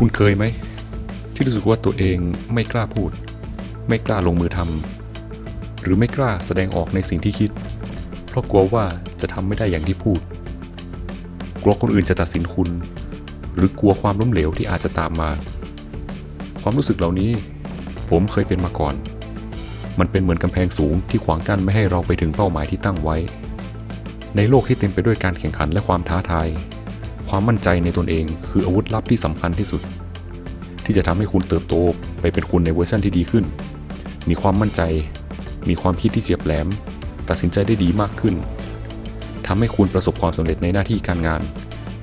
คุณเคยไหม ที่รู้สึกว่าตัวเองไม่กล้าพูด ไม่กล้าลงมือทำหรือไม่กล้าแสดงออกในสิ่งที่คิด เพราะกลัวว่าจะทำไม่ได้อย่างที่พูด กลัวคนอื่นจะตัดสินคุณ หรือกลัวความล้มเหลวที่อาจจะตามมา ความรู้สึกเหล่านี้ ผมเคยเป็นมาก่อน มันเป็นเหมือนกำแพงสูงที่ขวางกั้นไม่ให้เราไปถึงเป้าหมายที่ตั้งไว้ ในโลกที่เต็มไปด้วยการแข่งขันและความท้าทาย ความมั่นใจในตนเอง คืออาวุธลับที่สำคัญที่สุด ที่จะทำให้คุณเติบโตไปเป็นคุณในเวอร์ชันที่ดีขึ้น มีความมั่นใจ มีความคิดที่เฉียบแหลม ตัดสินใจได้ดีมากขึ้นทำให้คุณประสบความสำเร็จในหน้าที่การงาน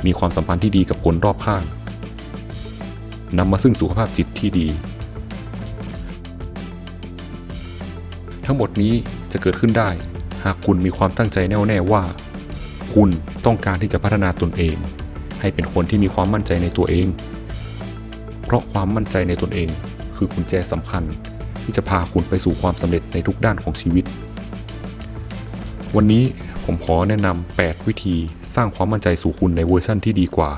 มีความสัมพันธ์ที่ดีกับคนรอบข้างนำมาซึ่งสุขภาพจิตที่ดี ทั้งหมดนี้จะเกิดขึ้นได้ หากคุณมีความตั้งใจแน่วแน่ว่าคุณต้องการที่จะพัฒนาตนเอง ให้เป็นคนที่มีความมั่นใจในตัวเอง เพราะความมั่นใจในตนเอง คือกุญแจสำคัญ ที่จะพาคุณไปสู่ความสำเร็จในทุกด้านของชีวิต วันนี้ผมขอแนะนำ 8 วิธีสร้างความมั่นใจสู่คุณในเวอร์ชั่นที่ดีกว่า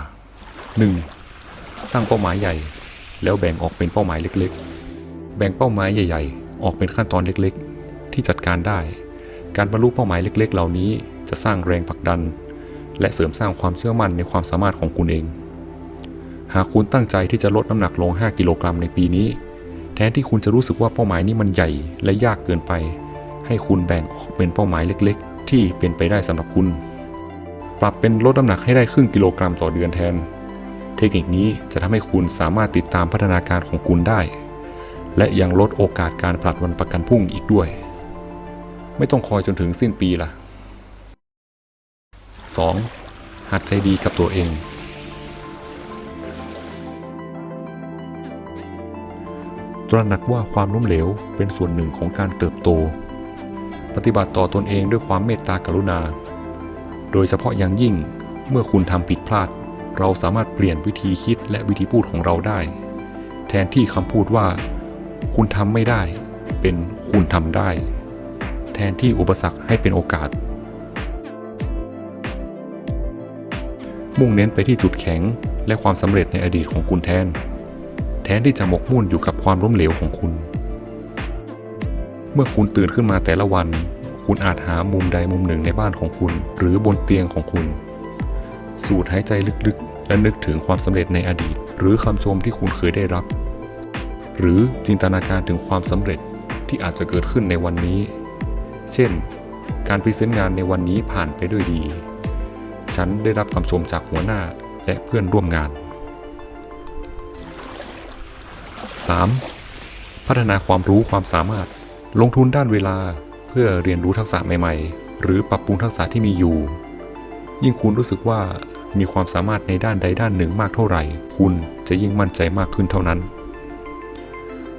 1. ตั้งเป้าหมายใหญ่ แล้วแบ่งออกเป็นเป้าหมายเล็กๆ แบ่งเป้าหมายใหญ่ ๆ ออกเป็นขั้นตอนเล็กๆ ที่จัดการได้ การบรรลุเป้าหมายเล็ก ๆ เหล่านี้จะสร้างแรงผลักดัน และเสริมสร้างความเชื่อมั่นในความสามารถของคุณเอง หากคุณตั้งใจที่จะลดน้ำหนักลง 5 กิโลกรัมในปีนี้ แทนที่คุณจะรู้สึกว่าเป้าหมายนี้มันใหญ่และยากเกินไป ให้คุณแบ่งออกเป็นเป้าหมายเล็ก ๆ ที่เป็นไปได้สำหรับคุณ ปรับเป็นลดน้ำหนักให้ได้ครึ่งกิโลกรัมต่อเดือนแทน เทคนิคนี้จะทำให้คุณสามารถติดตามพัฒนาการของคุณได้ และยังลดโอกาสการผลัดวันประกันพรุ่งอีกด้วย ไม่ต้องคอยจนถึงสิ้นปีละ 2. หัดใจดีกับตัวเอง ตระหนักว่าความล้มเหลวเป็นส่วนหนึ่งของการเติบโต ปฏิบัติต่อตนเองด้วยความเมตตากรุณา โดยเฉพาะอย่างยิ่งเมื่อคุณทำผิดพลาด เราสามารถเปลี่ยนวิธีคิดและวิธีพูดของเราได้ แทนที่คำพูดว่า คุณทำไม่ได้ เป็นคุณทำได้ แทนที่อุปสรรคให้เป็นโอกาส มุ่งเน้นไปที่จุดแข็ง และความสำเร็จในอดีตของคุณแทน แทนที่จะหมกมุ่นอยู่กับความล้มเหลวของคุณ เมื่อคุณตื่นขึ้นมาแต่ละวัน คุณอาจหามุมใดมุมหนึ่งในบ้านของคุณ หรือบนเตียงของคุณ สูดหายใจลึกๆ และนึกถึงความสำเร็จในอดีต หรือคำชมที่คุณเคยได้รับ หรือจินตนาการถึงความสำเร็จที่อาจจะเกิดขึ้นในวันนี้ เช่น การพรีเซนต์งานในวันนี้ผ่านไปด้วยดี ฉันได้รับคำชมจากหัวหน้าและเพื่อนร่วมงาน 3. พัฒนาความรู้ความสามารถ ลงทุนด้านเวลาเพื่อเรียนรู้ทักษะใหม่ๆ หรือปรับปรุงทักษะที่มีอยู่ ยิ่งคุณรู้สึกว่ามีความสามารถในด้านใดด้านหนึ่งมากเท่าไหร่ คุณจะยิ่งมั่นใจมากขึ้นเท่านั้น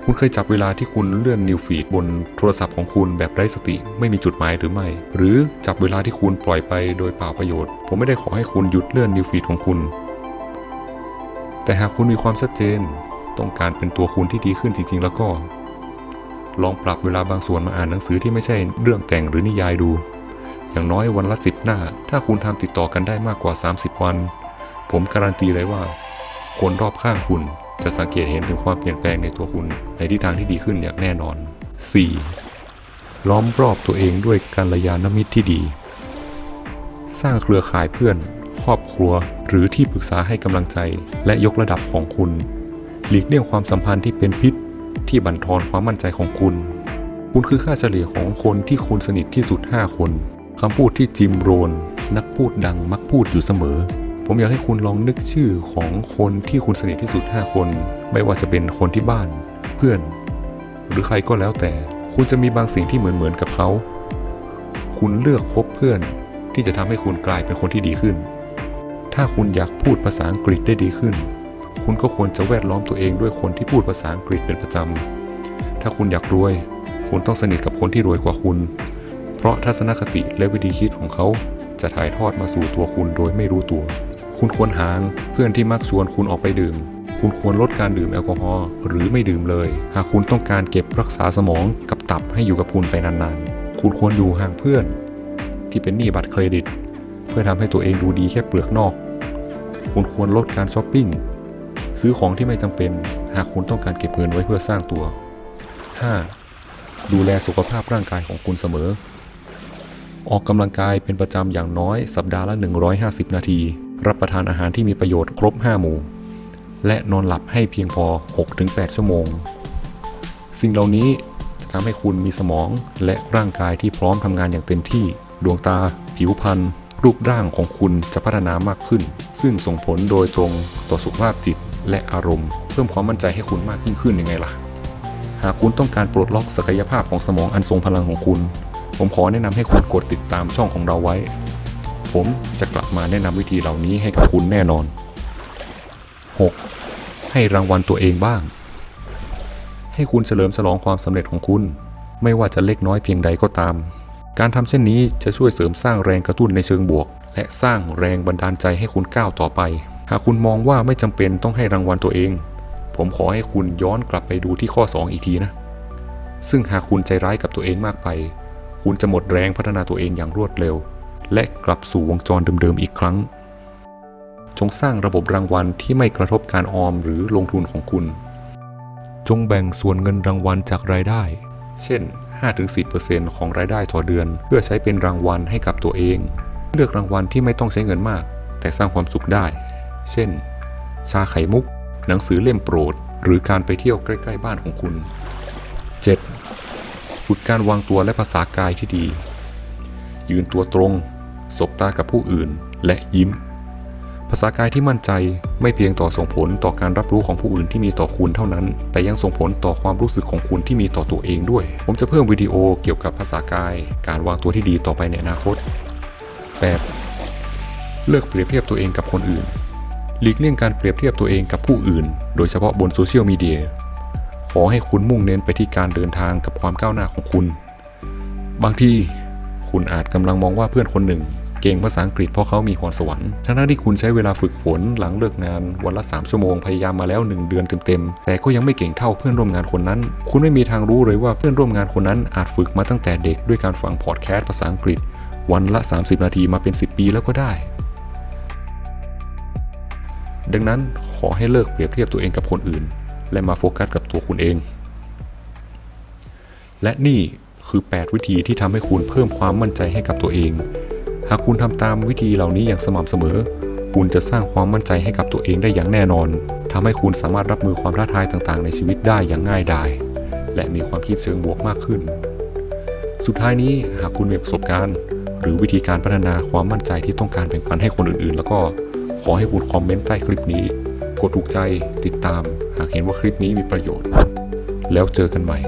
คุณเคยจับเวลาที่คุณเลื่อนนิวฟีดบนโทรศัพท์ของคุณแบบไร้สติ ไม่มีจุดหมายหรือไม่ หรือจับเวลาที่คุณปล่อยไปโดยเปล่าประโยชน์ ผมไม่ได้ขอให้คุณหยุดเลื่อนนิวฟีดของคุณ แต่หากคุณมีความชัดเจน ต้องการเป็นตัวคุณที่ดีขึ้นจริง ๆ แล้วก็ ลองปรับเวลาบางส่วนมาอ่านหนังสือที่ไม่ใช่เรื่องแต่งหรือนิยายดู อย่างน้อยวันละสิบหน้า ถ้าคุณทำติดต่อกันได้มากกว่า 30 วัน ผมการันตีเลยว่า คนรอบข้างคุณ จะสังเกตเห็นถึงความเปลี่ยนแปลงในตัวคุณในทิศทางที่ดีขึ้นอย่างแน่นอน 4. ล้อมรอบตัวเองด้วยการยานมิตรที่ดี สร้างเครือข่ายเพื่อน ครอบครัว หรือที่ปรึกษาให้กำลังใจ และยกระดับของคุณ หลีกเลี่ยงความสัมพันธ์ที่เป็นพิษ ที่บั่นทอนความมั่นใจของคุณ คุณคือค่าเฉลี่ยของคนที่คุณสนิทที่สุด 5 คนคำพูดที่จิมโรน นักพูดดังมักพูดอยู่เสมอ ผมอยากให้คุณลองนึกชื่อของคนที่คุณสนิทที่สุด 5 คน ไม่ว่าจะเป็นคนที่บ้าน เพื่อน หรือใครก็แล้วแต่ คุณจะมีบางสิ่งที่เหมือนเหมือนกับเขา คุณเลือกคบเพื่อนที่จะทำให้คุณกลายเป็นคนที่ดีขึ้น ถ้าคุณอยากพูดภาษาอังกฤษได้ดีขึ้น คุณก็ควรจะแวดล้อมตัวเองด้วยคนที่พูดภาษาอังกฤษเป็นประจำ ถ้าคุณอยากรวย คุณต้องสนิทกับคนที่รวยกว่าคุณ เพราะทัศนคติและวิธีคิดของเขาจะถ่ายทอดมาสู่ตัวคุณโดยไม่รู้ตัว คุณควรห่างเพื่อนที่มักชวนคุณออกไปดื่ม คุณควรลดการดื่มแอลกอฮอล์หรือไม่ดื่มเลย หากคุณต้องการเก็บรักษาสมองกับตับให้อยู่กับคุณไปนานๆ คุณควรอยู่ห่างเพื่อน ที่เป็นหนี้บัตรเครดิต เพื่อทำให้ตัวเองดูดีแค่เปลือกนอก คุณควรลดการช้อปปิ้งซื้อของที่ไม่จำเป็น หากคุณต้องการเก็บเงินไว้เพื่อสร้างตัว 5. ดูแลสุขภาพร่างกายของคุณเสมอ ออกกำลังกายเป็นประจำอย่างน้อยสัปดาห์ละ 150 นาที รับประทานอาหารที่มีประโยชน์ครบ 5 หมู่ และนอนหลับให้เพียงพอ 6-8 ชั่วโมง สิ่งเหล่านี้จะทำให้คุณมีสมองและร่างกายที่พร้อมทำงานอย่างเต็มที่ ดวงตา ผิวพรรณรูปร่างของคุณจะพัฒนามากขึ้น ซึ่งส่งผลโดยตรงต่อสุขภาพจิตและอารมณ์ เพิ่มความมั่นใจให้คุณมากยิ่งขึ้นยังไงล่ะ หากคุณต้องการปลดล็อกศักยภาพของสมองอันทรงพลังของคุณ ผมขอแนะนำให้คุณกดติดตามช่องของเราไว้ ผมจะกลับมาแนะนำวิธีเหล่านี้ให้กับคุณแน่นอน 6. ให้รางวัลตัวเองบ้าง ให้คุณเฉลิมฉลองความสำเร็จของคุณ ไม่ว่าจะเล็กน้อยเพียงใดก็ตาม การทำเช่นนี้จะช่วยเสริมสร้างแรงกระตุ้นในเชิงบวก และสร้างแรงบันดาลใจให้คุณก้าวต่อไป หากคุณมองว่าไม่จำเป็นต้องให้รางวัลตัวเอง ผมขอให้คุณย้อนกลับไปดูที่ข้อ 2 อีกทีนะ ซึ่งหากคุณใจร้ายกับตัวเองมากไป คุณจะหมดแรงพัฒนาตัวเองอย่างรวดเร็ว และกลับสู่วงจรเดิมๆอีกครั้ง จงสร้างระบบรางวัลที่ไม่กระทบการออมหรือลงทุนของคุณ จงแบ่งส่วนเงินรางวัลจากรายได้ เช่น 5-10%ของรายได้ต่อเดือน เพื่อใช้เป็นรางวัลให้กับตัวเอง เลือกรางวัลที่ไม่ต้องใช้เงินมาก แต่สร้างความสุขได้ เช่น ชาไข่มุก หนังสือเล่มโปรด หรือการไปเที่ยวใกล้ ๆ บ้านของคุณ 7. ฝึกการวางตัวและภาษากายที่ดี ยืนตัวตรง สบตากับผู้อื่น และยิ้ม ภาษากายที่มั่นใจไม่เพียงต่อส่งผลต่อการรับรู้ของผู้อื่นที่มีต่อคุณเท่านั้น แต่ยังส่งผลต่อความรู้สึกของคุณที่มีต่อตัวเองด้วย ผมจะเพิ่มวิดีโอเกี่ยวกับภาษากาย การวางตัวที่ดีต่อไปในอนาคต 8. เลิกเปรียบเทียบตัวเองกับคนอื่น หลีกเลี่ยงการเปรียบเทียบตัวเองกับผู้อื่น โดยเฉพาะบนโซเชียลมีเดียขอให้คุณมุ่งเน้นไปที่การเดินทางกับความก้าวหน้าของคุณ บางที คุณอาจกำลังมองว่าเพื่อนคนหนึ่ง เก่งภาษาอังกฤษเพราะเขามีพรสวรรค์ทั้งที่คุณใช้เวลาฝึกฝนหลังเลิกงานวันละ 3 ชั่วโมงพยายามมาแล้ว 1 เดือนเต็มๆแต่ก็ยังไม่เก่งเท่าเพื่อนร่วมงานคนนั้น คุณไม่มีทางรู้เลยว่าเพื่อนร่วมงานคนนั้นอาจฝึกมาตั้งแต่เด็กด้วยการฟังพอดแคสต์ภาษาอังกฤษ วันละ 30 นาทีมาเป็น 10 ปีแล้วก็ได้ดังนั้นขอให้เลิกเปรียบเทียบตัวเองกับคนอื่น และมาโฟกัสกับตัวคุณเอง และนี่ คือ 8 วิธีที่ทำให้คุณเพิ่มความมั่นใจให้กับตัวเอง หากคุณทำตามวิธีเหล่านี้อย่างสม่ำเสมอ คุณจะสร้างความมั่นใจให้กับตัวเองได้อย่างแน่นอนทำให้คุณสามารถรับมือความท้าทายต่างๆ ในชีวิตได้อย่างง่ายดาย และมีความคิดเชิงบวกมากขึ้น สุดท้ายนี้หากคุณมีประสบการณ์ หรือวิธีการพัฒนาความมั่นใจที่ต้องการแบ่งปันให้คนอื่นๆ แล้วก็ขอให้คุณคอมเมนต์ใต้คลิปนี้ กดถูกใจติดตาม หากเห็นว่าคลิปนี้มีประโยชน์ แล้วเจอกันใหม่